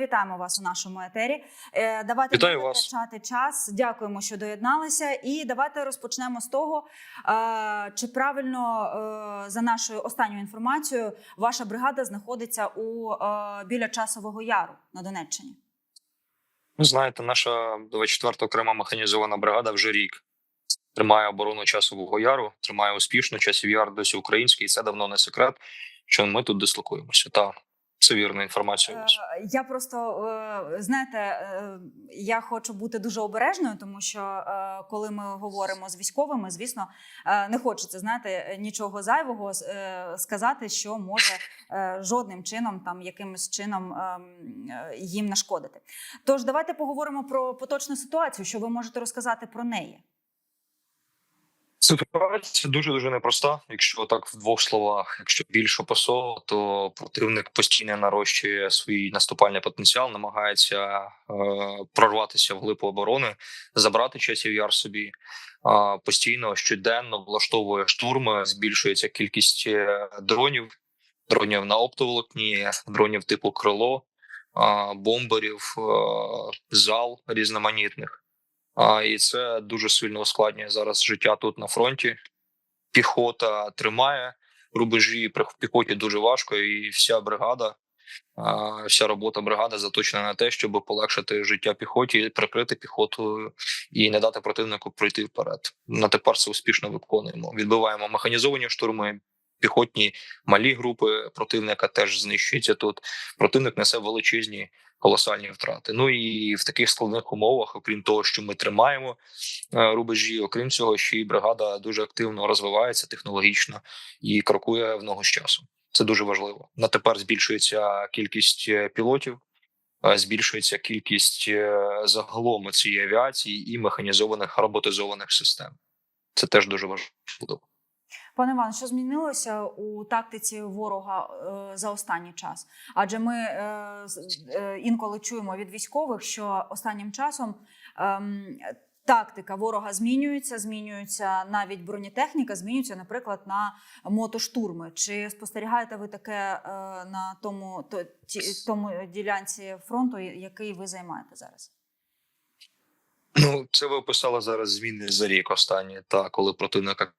Вітаємо вас у нашому етері. Е, Давайте Вітаю вас. час. Дякуємо, що доєдналися. І давайте розпочнемо з того, е, чи правильно е, за нашою останньою інформацією ваша бригада знаходиться у біля часового яру на Донеччині. Ви знаєте, наша 24 окрема механізована бригада вже рік тримає оборону часового яру, тримає успішно часів яр досі український, і це давно не секрет, що ми тут дислокуємося. Та це вірна інформація. Е, Я просто е, знаєте, е, я хочу бути дуже обережною, тому що коли ми говоримо з військовими, звісно, не хочеться знаєте, нічого зайвого сказати, що може жодним чином, там якимось чином ем, їм нашкодити. Тож давайте поговоримо про поточну ситуацію, що ви можете розказати про неї. Ситуація дуже дуже непроста. Якщо так в двох словах, якщо більше посол, то противник постійно нарощує свій наступальний потенціал, намагається е, прорватися в глиб оборони, забрати часів яр собі. Е, постійно щоденно влаштовує штурми, збільшується кількість е, дронів, дронів на оптоволокні, дронів типу крило, е, бомберів, зал різноманітних. А, і це дуже сильно ускладнює зараз життя тут на фронті. Піхота тримає рубежі. При піхоті дуже важко, і вся бригада, вся робота бригади заточена на те, щоб полегшити життя піхоті, прикрити піхоту і не дати противнику пройти вперед. На тепер це успішно виконуємо. Відбиваємо механізовані штурми. Піхотні малі групи противника теж знищуються тут. Противник несе величезні колосальні втрати. Ну і в таких складних умовах, окрім того, що ми тримаємо е, рубежі, окрім цього, ще й бригада дуже активно розвивається технологічно і крокує в ногу з часом. Це дуже важливо. На тепер збільшується кількість е, пілотів, е, збільшується кількість загалом цієї авіації і механізованих роботизованих систем. Це теж дуже важливо. Пане Іван, що змінилося у тактиці ворога е, за останній час? Адже ми е, е, інколи чуємо від військових, що останнім часом ем, тактика ворога змінюється, змінюється навіть бронетехніка, змінюється, наприклад, на мотоштурми. Чи спостерігаєте ви таке на тому, тому ділянці фронту, який ви займаєте зараз? Ну, це ви описали зараз зміни за рік останні, та коли противник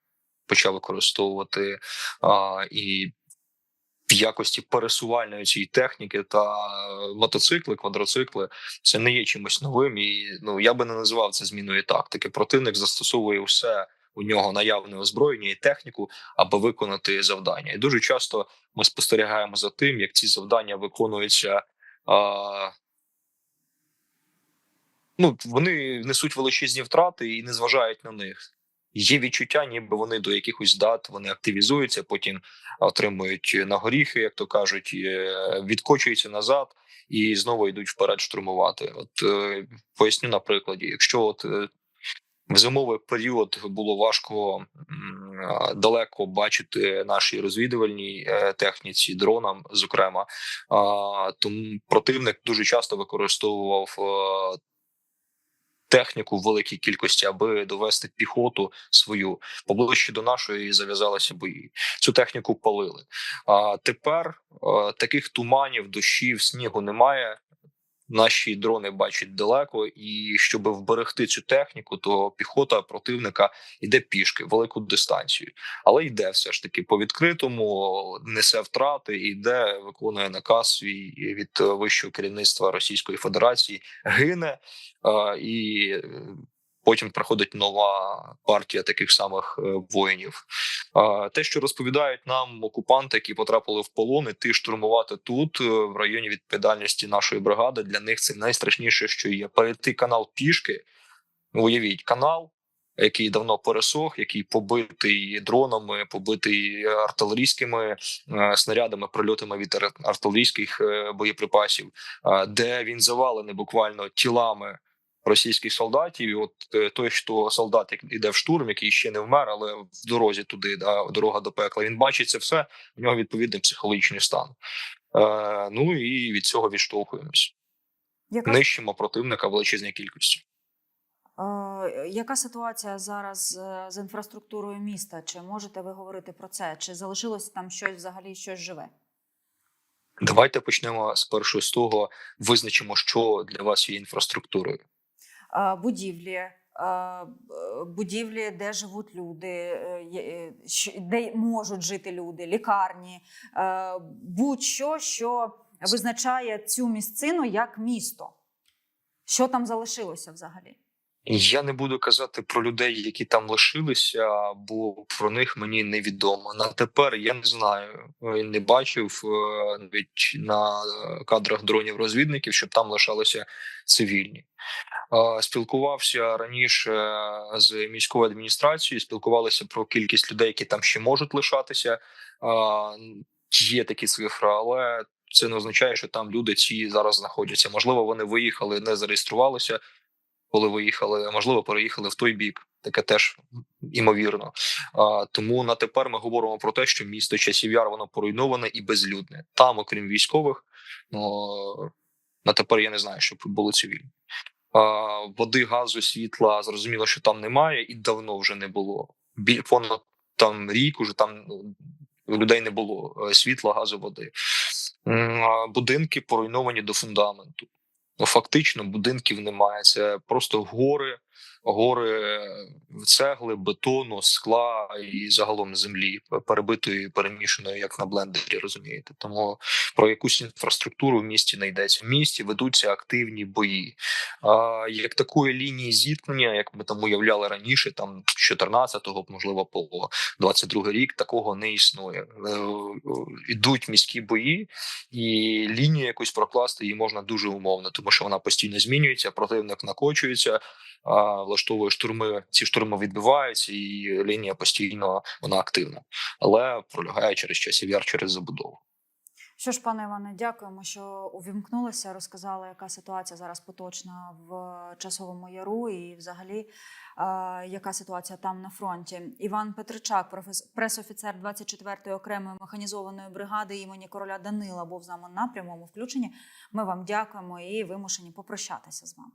почав використовувати а, і в якості пересувальної цієї техніки та мотоцикли, квадроцикли це не є чимось новим. І ну я би не називав це зміною тактики. Противник застосовує все у нього наявне озброєння і техніку, аби виконати завдання. І дуже часто ми спостерігаємо за тим, як ці завдання виконуються. А, ну вони несуть величезні втрати і не зважають на них. Є відчуття, ніби вони до якихось дат вони активізуються, потім отримують на горіхи, як то кажуть, е, відкочуються назад і знову йдуть вперед штурмувати. От е, поясню на прикладі, якщо от е, в зимовий період було важко далеко бачити наші розвідувальні е, техніці дронам, зокрема, тому противник дуже часто використовував техніку в великій кількості, аби довести піхоту свою поближче до нашої і зав'язалися бої. Цю техніку палили. А тепер а, таких туманів, дощів, снігу немає. Наші дрони бачать далеко, і щоб вберегти цю техніку, то піхота противника йде пішки велику дистанцію, але йде все ж таки по відкритому, несе втрати, йде, виконує наказ свій від е, вищого керівництва Російської Федерації, гине. І е, потім приходить нова партія таких самих е, воїнів. Те, що розповідають нам окупанти, які потрапили в полон, іти штурмувати тут е, в районі відповідальності нашої бригади. Для них це найстрашніше, що є. Перейти канал пішки. Уявіть канал. Який давно пересох, який побитий дронами, побитий артилерійськими е, снарядами, прильотами від артилерійських боєприпасів, де він завалений буквально тілами російських солдатів. І от е, той, що солдат як іде в штурм, який ще не вмер, але в дорозі туди, да, дорога до пекла. Він бачить це все. У нього відповідний психологічний стан. Е, ну і від цього відштовхуємось. Яка, Нищимо противника величезній кількості. е, яка ситуація зараз е, з інфраструктурою міста? Чи можете ви говорити про це? Чи залишилося там щось взагалі щось живе? Давайте почнемо спершу з того, визначимо, що для вас є інфраструктурою. Будівлі, будівлі, де живуть люди, е, е, де можуть жити люди, лікарні, будь-що, що визначає цю місцину як місто. Що там залишилося взагалі? Я не буду казати про людей, які там лишилися, бо про них мені невідомо. На тепер я не знаю, е, не бачив е, навіть на кадрах дронів розвідників, щоб там лишалися цивільні. Е, Спілкувався раніше з міською адміністрацією. Спілкувалися про кількість людей, які там ще можуть лишатися. Є такі цифри, але це не означає, що там люди ці зараз знаходяться. Можливо, вони виїхали, не зареєструвалися коли виїхали, можливо, переїхали в той бік. Таке теж імовірно. А, тому на тепер ми говоримо про те, що місто часів яр воно поруйноване і безлюдне. Там, окрім військових, ну на тепер я не знаю, щоб були цивільні. А, води, газу, світла зрозуміло, що там немає, і давно вже не було. Біль понад там рік уже там ну, людей не було е, світла, газу, води. Будинки поруйновані до фундаменту. Ну, фактично будинків немає. Це просто гори, гори цегли, бетону, скла і загалом землі перебитої, перемішаної, як на блендері, розумієте. Тому про якусь інфраструктуру в місті не йдеться. В місті ведуться активні бої. А як такої лінії зіткнення, як ми там уявляли раніше, там з 14-го, можливо, по 22 рік, такого не існує. Е, Ідуть міські бої, і лінію якусь прокласти її можна дуже умовно, тому що вона постійно змінюється, противник накочується, влаштовує штурми. Ці штурми відбиваються, і лінія постійно вона активна, але пролягає через часів яр через забудову. Що ж, пане Іване, дякуємо, що увімкнулися, розказали, яка ситуація зараз поточна в часовому яру, і взагалі е, яка ситуація там на фронті. Іван Петричак, пресофіцер 24-ї окремої механізованої бригади імені короля Данила, був з нами на прямому включенні. Ми вам дякуємо і вимушені попрощатися з вами.